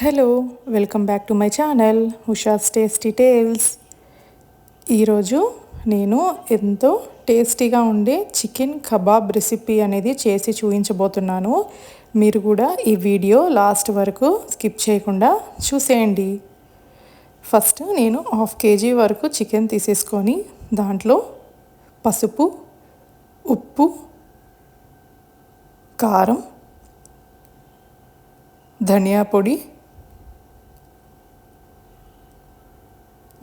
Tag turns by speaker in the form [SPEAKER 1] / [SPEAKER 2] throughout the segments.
[SPEAKER 1] Hello welcome back to my channel Usha's tasty tales ఈరోజు నేను ఎంతో టేస్టీగా ఉండే చికెన్ కబాబ్ రెసిపీ అనేది చేసి చూపించబోతున్నాను. మీరు కూడా ఈ వీడియో లాస్ట్ వరకు స్కిప్ చేయకుండా చూసేయండి. ఫస్ట్ నేను హాఫ్ కేజీ వరకు చికెన్ తీసేసుకొని దాంట్లో పసుపు ఉప్పు కారం ధనియా పొడి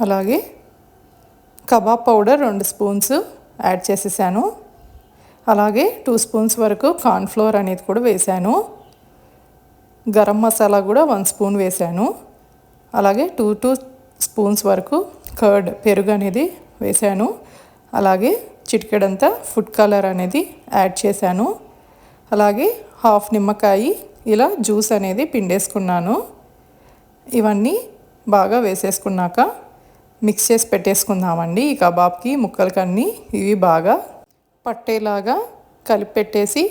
[SPEAKER 1] అలాగే కబాబ్ పౌడర్ రెండు స్పూన్స్ యాడ్ చేసేసాను. అలాగే టూ స్పూన్స్ వరకు కార్న్ఫ్లోర్ అనేది కూడా వేశాను గరం మసాలా కూడా వన్ స్పూన్ వేశాను అలాగే టూ టూ స్పూన్స్ వరకు కర్డ్ పెరుగు అనేది వేశాను అలాగే చిటికెడంతా ఫుడ్ కలర్ అనేది యాడ్ చేశాను. అలాగే హాఫ్ నిమ్మకాయ ఇలా జ్యూస్ అనేది పిండేసుకున్నాను. ఇవన్నీ బాగా వేసేసుకున్నాక మిక్స్ చేసి పెట్టేసుకుందామండి. ఈ కబాబ్కి ముక్కలకన్నీ ఇవి బాగా పట్టేలాగా కలిపి పెట్టేసి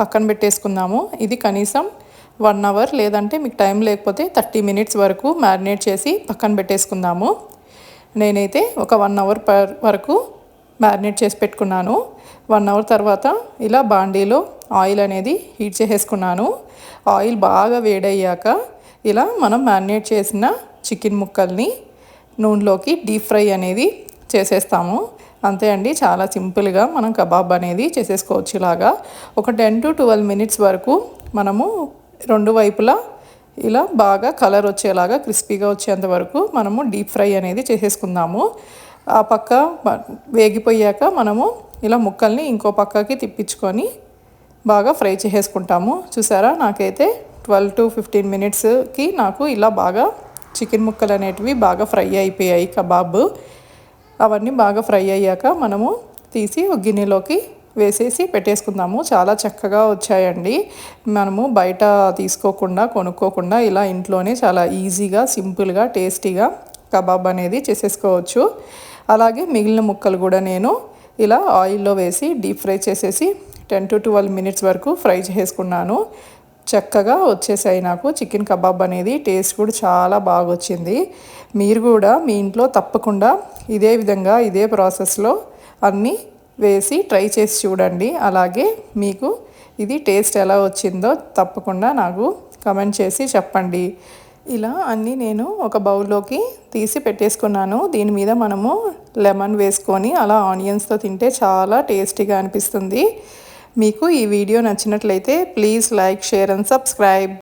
[SPEAKER 1] పక్కన పెట్టేసుకుందాము. ఇది కనీసం వన్ అవర్ లేదంటే మీకు టైం లేకపోతే థర్టీ మినిట్స్ వరకు మ్యారినేట్ చేసి పక్కన పెట్టేసుకుందాము. నేనైతే ఒక వన్ అవర్ పర్ వరకు మ్యారినేట్ చేసి పెట్టుకున్నాను. వన్ అవర్ తర్వాత ఇలా బాండీలో ఆయిల్ అనేది హీట్ చేసేసుకున్నాను. ఆయిల్ బాగా వేడయ్యాక ఇలా మనం మ్యారినేట్ చేసిన చికెన్ ముక్కల్ని నూనెలోకి డీప్ ఫ్రై అనేది చేసేస్తాము. అంతే అండి చాలా సింపుల్గా మనం కబాబ్ అనేది చేసేసుకోవచ్చు ఇలాగా. ఒక టెన్ టు ట్వెల్వ్ మినిట్స్ వరకు మనము రెండు వైపులా ఇలా బాగా కలర్ వచ్చేలాగా క్రిస్పీగా వచ్చేంత వరకు మనము డీప్ ఫ్రై అనేది చేసేసుకుందాము. ఆ పక్క వేగిపోయాక మనము ఇలా ముక్కల్ని ఇంకో పక్కకి తిప్పించుకొని బాగా ఫ్రై చేసేసుకుంటాము. చూసారా? నాకైతే ట్వెల్వ్ టు ఫిఫ్టీన్ మినిట్స్కి నాకు ఇలా బాగా చికెన్ ముక్కలు అనేటివి బాగా ఫ్రై అయిపోయాయి కబాబ్. అవన్నీ బాగా ఫ్రై అయ్యాక మనము తీసి ఒక గిన్నెలోకి వేసేసి పెట్టేసుకుందాము. చాలా చక్కగా వచ్చాయండి. మనము బయట తీసుకోకుండా కొనుక్కోకుండా ఇలా ఇంట్లోనే చాలా ఈజీగా సింపుల్గా టేస్టీగా కబాబ్ అనేది చేసేసుకోవచ్చు. అలాగే మిగిలిన ముక్కలు కూడా నేను ఇలా ఆయిల్లో వేసి డీప్ ఫ్రై చేసేసి టెన్ టు ట్వెల్వ్ మినిట్స్ వరకు ఫ్రై చేసుకున్నాను. చక్కగా వచ్చేసాయి నాకు. చికెన్ కబాబ్ అనేది టేస్ట్ కూడా చాలా బాగా వచ్చింది మీరు కూడా మీ ఇంట్లో తప్పకుండా ఇదే విధంగా ఇదే ప్రాసెస్లో అన్నీ వేసి ట్రై చేసి చూడండి. అలాగే మీకు ఇది టేస్ట్ ఎలా వచ్చిందో తప్పకుండా నాకు కమెంట్ చేసి చెప్పండి. ఇలా అన్నీ నేను ఒక బౌల్లోకి తీసి పెట్టేసుకున్నాను. దీని మీద మనము లెమన్ వేసుకొని అలా ఆనియన్స్తో తింటే చాలా టేస్టీగా అనిపిస్తుంది. మీకు ఈ వీడియో నచ్చినట్లయితే please like share and subscribe.